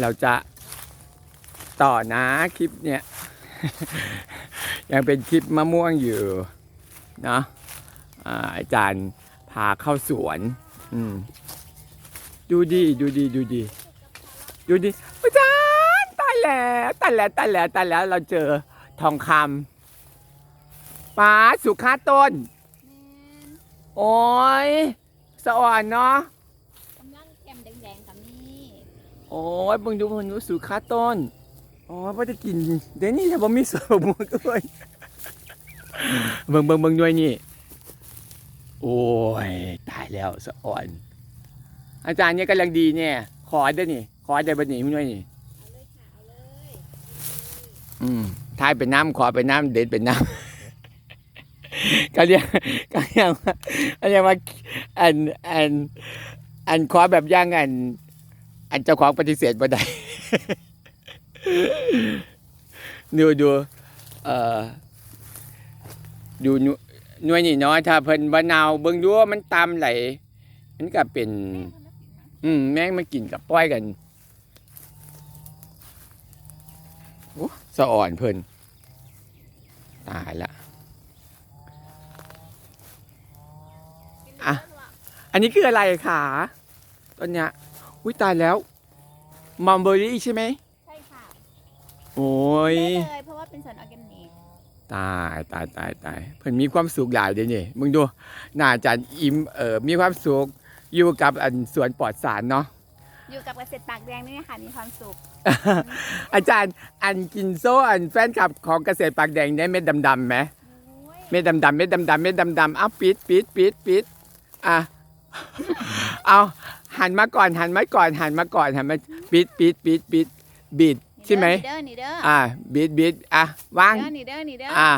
เราจะต่อนะคลิปเนี้ย ยังเป็นคลิปมะม่วงอยู่เนาะอ่าอาจารย์พาเข้าสวน อืม ดูดีดูดีดูดีดูดิอาจารย์ตายแล้วตายแล้วตายแล้วตายแล้วเราเจอทองคำป้าสุขาต้น โอ้ยสะอ่อนเนาะ กำลังแก้มแดงๆค่ะนี่ โอ้ยเบิ่งดูเพิ่นดูสุขาต้นอ้ยพ่อจะกินเดี๋ยวนี้ถ้าบ่มีสวนมะม่วด้วยเบิ่งเบิ่งเบิ่งด้วยนี่ โอ้ย ตายแล้วสะอ่อน อาจารย์เนี่ยกำลังดีเนี่ย ขอได้นี่ ขอได้บัดนี้มึงด้วยนี่เอาเลยค่ะเอาเลยอืมทายเป็นน้ำขอเป็นน้ำเด็ดเป็นน้ำก็เรียกก็เรียกว่าก็เรียกว่าอันอันอันขอแบบย่างอัน อันเจ้าของปฏิเสธบ่ได้ดูดูเอ่อดูหน่วยหน่วยนี่เนาะถ้าเพิ่นบ่นาวเบิ่งดูว่ามันตามไหลมันก็เป็น อืมแม่งมากินกับป้อยกันโอ้สะอ่อนเพิ่นตายละอะอันนี้คืออะไรคะต้นเนี้ย อุ้ยตายแล้วมัมเบอรี่ใช่ไหมใช่ค่ะโอ้ยได้เลยเพราะว่าเป็นสารออร์แกนิกตายตายตายตายเพิ่นมีความสุขหลายเดี๋ยวนี้มึงดูน่าจะอิ่มเออมีความสุขอยู่กับอันสวนปลอดสารเนาะอยู่กับเกษตรปากแดงนี่ค่ะมีความสุข อาจารย์อันกินโซ่อันแฟนคลับของเกษตรปากแดงได้เม็ดดำๆไหมโอ้ยเม็ดดำๆเม็ดดำๆเม็ดดำๆเอาปิดปิดปิดปิดอะเอา หันมาก่อนหันมาก่อนหันมาก่อนหันมาปิดปิดปิดปิดบิดใช่ไหมนี่เด้อนี่เด้ออะบิดบิดอะวางนี่เด้อนี่เด้ออะ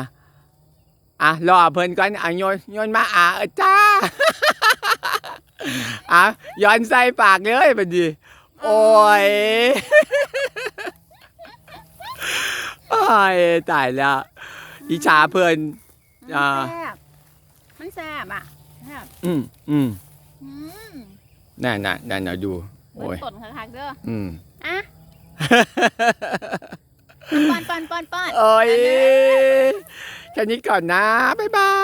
อะรอเพิ่นก่อนอะโยนโยนมาอะเออจ้าอะย้อนใส่ปากเลยบัดนี้โอ้ยโอ้ยตายแล้วอิจฉาเพิ่นอ่ามันแซ่บมันแซ่บอะแซ่บอืมอืมอืม น่าน่ะน่าน่ะดูเหมืโอ้อนยต้นคักๆเด้ออืมอะป้อนป้อนป้อนป้อนโอ้ยแค่นี้ก่อนนะ บ๊ายบาย